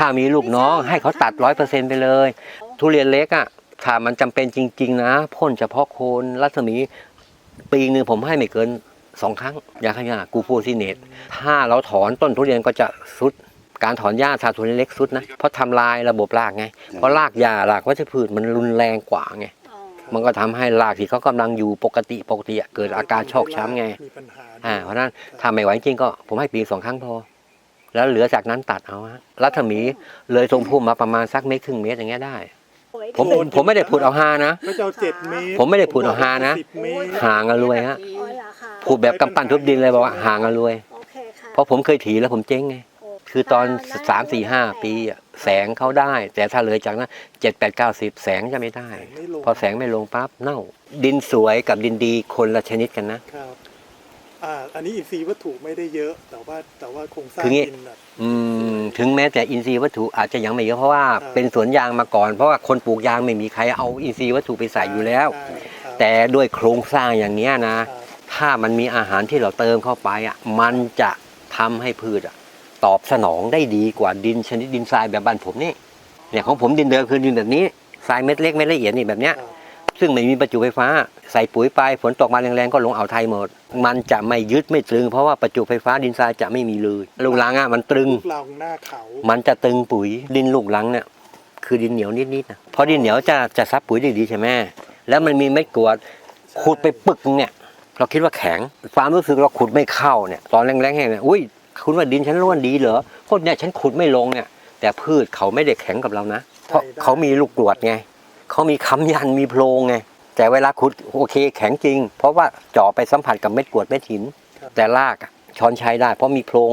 ถ้ามีลูกน้องให้เขาตัดร้อยเปอร์เซ็นไปเลย ทุเรียนเล็กอะถ้ามันจำเป็นจริง ๆ นะพ่นเฉพาะโคนรัศมี ปีหนึ่งผมให้ไม่เกินสองครั้งยาฆ่าหญ้ากูโฟซิเนตถ้าเราถอนต้นทุเรียนก็จะสุดการถอนหญ้าถ้าทุเรียนเล็กสุดนะเพราะทำลายระบบรากไง เพราะรากหญ้ารากวัชพืชมันรุนแรงกว่าไงอ๋อมันก็ทำให้รากที่เขากำลังอยู่ปกติปกติอะเกิดอาการชอกช้ำไงมีปัญหาอ่าเพราะฉะนั้นถ้าไม่ไหวจริงก็ผมให้ปีสองครั้งพอ แล้วเหลือจากนั้นตัดเอาฮะรัศมีเลยทรงพุ่มมาประมาณสักเมตรครึ่งเมตรอย่างเงี้ยได้โอ้ยผมผมไม่ได้พูดเอาฮานะ ก็จะเอาเจ็ดเมตรผมไม่ได้พูดเอาฮานะ สิบเมตร ห่างกันรวยฮะอ๋อเหรอคะพูดแบบกำปั้นทุบดินเลยบอกว่าห่างกันรวย โอเคค่ะเพราะผมเคยถีแล้วผมเจ๊งไงโอ้คือตอนสามสี่ห้าปีอะแสงเขาได้ แต่ถ้าเลยจากนั้นเจ็ดแปดเก้าสิบแสงจะไม่ได้ไม่ลง พอแสงไม่ลงปั๊บเน่า ดินสวยกับดินดีคนละชนิดกันนะ ครับ อ่าอันนี้อินทรีย์วัตถุไม่ได้เยอะแต่ว่าแต่ว่าโครงสร้างคืองี้ ดินแบบอืมถึงแม้แต่อินทรีย์วัตถุอาจจะยังไม่เยอะเพราะว่าครับเป็นสวนยางมาก่อนเพราะว่าคนปลูกยางไม่มีใครเอาอินทรีย์วัตถุไปใส่อยู่แล้ว ใช่ครับแต่ด้วยโครงสร้างอย่างเนี้ยนะ ครับถ้ามันมีอาหารที่เราเติมเข้าไปอะมันจะทำให้พืชอะตอบสนองได้ดีกว่าดินชนิดดินทรายแบบบ้านผมนี่เนี่ยของผมดินเดิมคือดินแบบนี้ทรายเม็ดเล็กเม็ดละเอียดนี่แบบเนี้ย ครับ ซึ่งไม่มีประจุไฟฟ้า ใส่ปุ๋ยไปฝนตกมาแรงๆก็ลงอ่าวไทยหมด มันจะไม่ยึดไม่ตรึง เพราะว่าประจุไฟฟ้าดินทรายจะไม่มีเลยลูกลังอะมันตรึง ลูกเราหน้าเขามันจะตึงปุ๋ยดินลูกลังเนี่ยคือดินเหนียวนิดๆนะเพราะดินเหนียวจะจะซับปุ๋ยได้ดีใช่ไหมแล้วมันมีเม็ดกรวดขุดไปปึกนึงเนี่ยเราคิดว่าแข็งความรู้สึกเราขุดไม่เข้าเนี่ยตอนแรงๆแห้งเนี่ยอุ้ยคุณว่าดินฉันร่วนดีเหรอพวกเนี่ยฉันขุดไม่ลงเนี่ยแต่พืชเขาไม่ได้แข็งกับเรานะ เพราะเขามีลูกกรวดไง เขามีค้ำยันมีโพรงไงแต่เวลาขุดโอเคแข็งจริง เพราะว่าเจาะไปสัมผัสกับเม็ดกรวดเม็ดหิน แต่รากอะช้อนใช้ได้ เพราะมีโพรง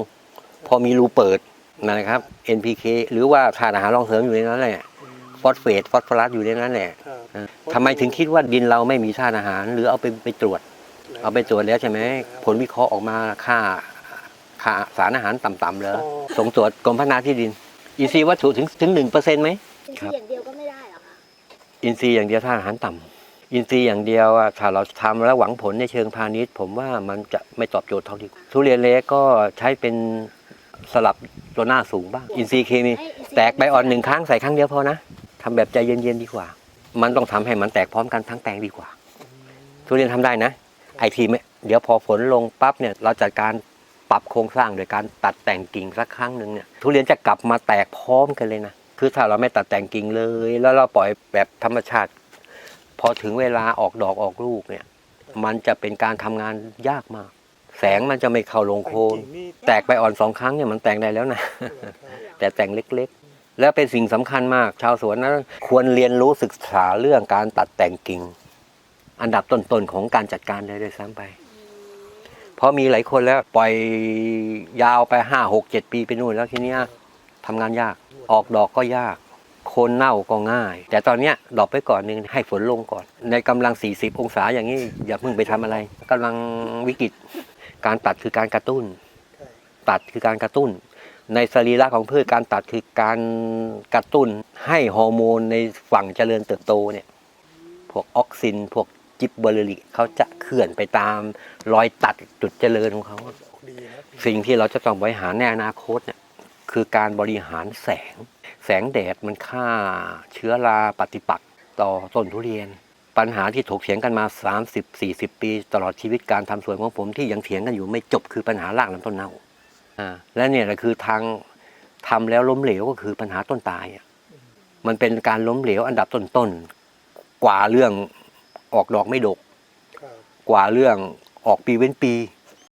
พอมีรูเปิดนะครับ NPK หรือว่าธาตุอาหารรองเสริมอยู่ในนั้นแหละอืมฟอสเฟตฟอสฟอรัสอยู่ในนั้นแหละครับเออทำไมถึงคิดว่าดินเราไม่มีธาตุอาหาร หรือเอาไปไปตรวจ เอาไปตรวจแล้วใช่ไหมผลวิเคราะห์ออกมาค่าค่าสารอาหารต่ำๆเลยอ๋อส่งตรวจกรมพัฒนาที่ดินอินทรีย์วัตถุถึงถึงหนึ่งเปอร์เซ็นต์ไหมอินทครัรีบย์อย่างเดียวก็ไม่ได้เหร อคะอินทรีย์อย่างเดียวธาตุอาหารต่ำอินทรีย์อย่างเดียวอะถ้าเราทำแล้วหวังผลในเชิงพาณิชย์ ผมว่ามันจะไม่ตอบโจทย์เท่าที่ทุเรียนเล็กก็ใช้เป็นสลับตัวหน้าสูงบ้าง อินทรีย์เคมีให้อินทรีย์แตกใบอ่อนหนึ่งครั้งใส่ครั้งเดียวพอนะทำแบบใจเย็นๆดีกว่า มันต้องทำให้มันแตกพร้อมกันทั้งแปลงดีกว่า ทุเรียนทำได้นะ ไอทีไม่เดี๋ยวพอฝนลงปั๊บเนี่ยเราจัดการปรับโครงสร้างโดยการตัดแต่งกิ่งสักครั้งหนึ่งเนี่ยทุเรียนจะกลับมาแตกพร้อมกันเลยนะ คือถ้าเราไม่ตัดแต่งกิ่งเลย แล้วเราปล่อยแบบธรรมชาติ พอถึงเวลาออกดอกออกลูกเนี่ย มันจะเป็นการทำงานยากมาก แสงมันจะไม่เข้าลงโคนแต่งกิ่งนี่แตกไปอ่อนสองครั้งเนี่ยมันแตกได้แล้วนะครับแต่แต่งเล็กๆ แล้วเป็นสิ่งสำคัญมาก ชาวสวนนะควรเรียนรู้ศึกษาเรื่องการตัดแต่งกิ่ง อันดับต้นๆของการจัดการเลยด้วยซ้ำไปเพราะมีหลายคนแล้วปล่อยยาวไปห้าหกเจ็ดปีไปนู่นแล้วทีเนี้ย ทำงานยาก ออกดอกก็ยาก โคนเน่าก็ง่าย แต่ตอนนี้ดอกไปก่อนหนึ่งให้ฝนลงก่อน ในกำลัง 40 องศาอย่างนี้อย่าเพิ่งไปทำอะไรกำลังวิกฤต การตัดคือการกระตุ้น ตัดคือการกระตุ้น ในสรีระของพืชการตัดคือการกระตุ้นให้ฮอร์โมนในฝั่งเจริญเติบโตเนี่ย พวกออกซิน พวกจิบเบอร์ลิกเขาจะเคลื่อนไปตามรอยตัดจุดเจริญของเขา สิ่งที่เราจะต้องบริหารในอนาคตเนี่ย คือการบริหารแสง แสงแดดมันฆ่าเชื้อราปฏิปักษ์ต่อต้นทุเรียน ปัญหาที่ถกเถียงกันมา 30-40 ปี ตลอดชีวิตการทำสวนของผมที่ยังเถียงกันอยู่ไม่จบคือปัญหารากลำต้นเน่าอ่าและเนี่ยแหละคือทางทำแล้วล้มเหลวก็คือปัญหาต้นตายอะมันเป็นการล้มเหลวอันดับต้นๆกว่าเรื่องออกดอกไม่ดกครับกว่าเรื่องออกปีเว้นปีค